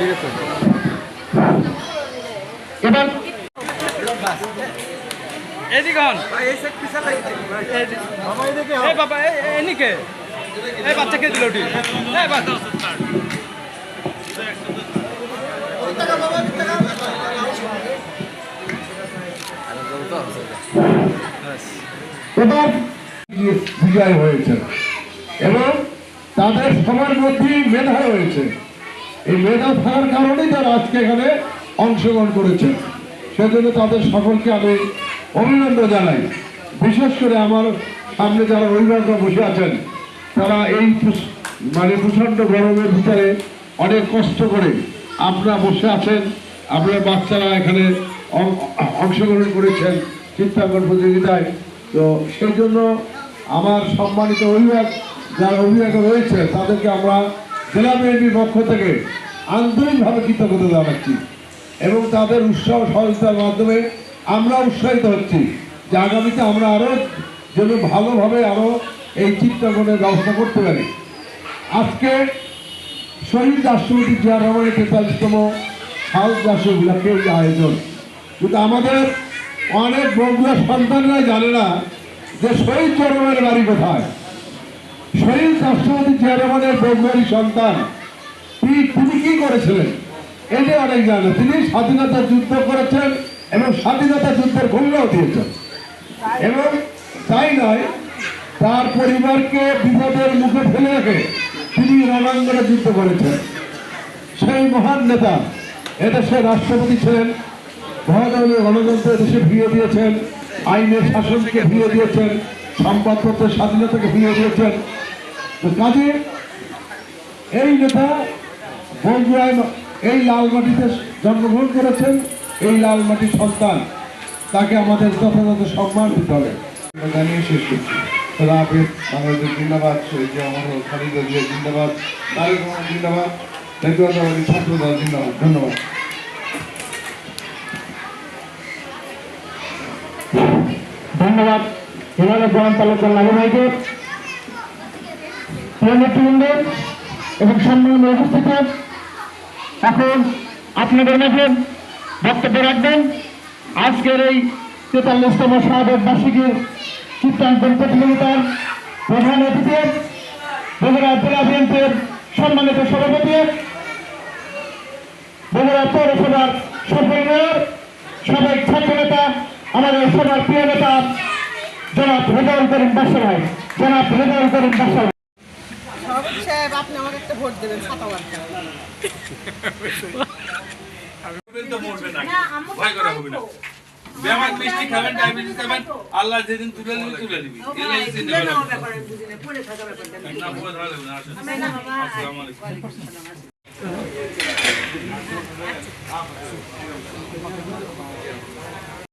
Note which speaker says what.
Speaker 1: ঠিক আছে।
Speaker 2: এবার
Speaker 1: এদিকে হন এই বাবা এনিকে এই বাচ্চাকে দিল ওটি? এই বাচ্চা।
Speaker 2: এবার বিজয় হয়েছে এবং তাদের সবার মধ্যেই মেধা রয়েছে। এই মেধা থাকার কারণেই তারা আজকে এখানে অংশগ্রহণ করেছে। সেজন্য তাদের সকলকে আমি অভিনন্দন জানাই। বিশেষ করে আমার সামনে যারা অভিভাবকরা বসে আছেন, তারা এই মানে প্রচণ্ড গরমের ভিতরে অনেক কষ্ট করে আপনারা বসে আছেন, আপনার বাচ্চারা এখানে অংশগ্রহণ করেছেন চিত্রাঙ্কন প্রতিযোগিতায়। তো সেই জন্য আমার সম্মানিত অভিভাবক, যারা অভিভাবক রয়েছে, তাদেরকে আমরা জেলা বিএনপির পক্ষ থেকে আন্তরিকভাবে কৃতজ্ঞতা জানাচ্ছি এবং তাদের উৎসাহ সহযোগিতার মাধ্যমে আমরা উৎসাহিত হচ্ছি যে আগামীতে আমরা আরও যেন ভালোভাবে আরও এই চিত্রাঙ্কনের ব্যবস্থা করতে পারি। আজকে শহীদ রাষ্ট্রপতি জিয়া রহমানের তেতাল্লিশতম সাল রাষ্ট্র এই আয়োজন। কিন্তু আমাদের অনেক বগুড়া সন্তানরাই জানে না যে শহীদ জিয়া বাড়ি কোথায়। শহীদ রাষ্ট্রপতি রহমানের বগুড়ারই সন্তান। তিনি কি করেছিলেন? এটা অনেক জানে। তিনি স্বাধীনতা যুদ্ধ করেছেন এবং স্বাধীনতা যুদ্ধের ঘোষণাও দিয়েছেন। এবং তাই নয়, তার পরিবারকে বিপদের মুখে ফেলে রেখে তিনি রণাঙ্গনে যুদ্ধ করেছেন। সেই মহান নেতা এদেশে রাষ্ট্রপতি ছিলেন মহাদলীয় গণতন্ত্র দেশে ফিরিয়ে দিয়েছেন, আইনের শাসনকে ফিরিয়ে দিয়েছেন সংবাদপত্রের স্বাধীনতাকে ফিরিয়ে দিয়েছেন তো কাজে এই নেতা বগুড়ায় এই লাল মাটিতে জন্মগ্রহণ করেছেন, এই লাল মাটির সন্তান, তাকে আমাদের যথাযথ সম্মান দিতে হবে। জানিয়ে শেষ করছি। খোদা হাফেজ বাংলাদেশ জিন্দাবাদ, শহীদ আমার খালিদা জিয়া জিন্দাবাদ, তারেক জিন্দাবাদ জাতীয়তাবাদী ছাত্র দল জিন্দাবাদ। ধন্যবাদ।
Speaker 3: ধন্যবাদ। হিমালয় গ্রাম তালুকদার লাগু ভাইকে প্রিয় নেতৃবৃন্দ এবং সম্মানীয় উপস্থিত। এখন আপনাদের মাঝে বক্তব্য রাখবেন। আজকের এই তেতাল্লিশতম শাহাদত বার্ষিকীর চিত্রাঙ্কন প্রতিযোগিতার প্রধান অতিথি, বগুড়া জেলা বিএনপির সম্মানিত সভাপতি, বগুড়া পৌরসভার সফল মেয়র, সাবেক ছাত্র নেতা আমাদের সবার প্রিয় নেতা, জনাব রেজাউল করিম বাসাভাই জনাব রেজাউল করিম বাসাভাই
Speaker 4: সভাপতি সাহেব আপনি আমাকে একটা ভোট দেবেন ছাতা মার্কা
Speaker 5: তো মরবে না ভয় করা হবে না ব্যামাক মিষ্টি খাবেন ডায়াবেটিস খাবেন আল্লাহ যেদিন তুলে দিবি তুলে দিবি এলাই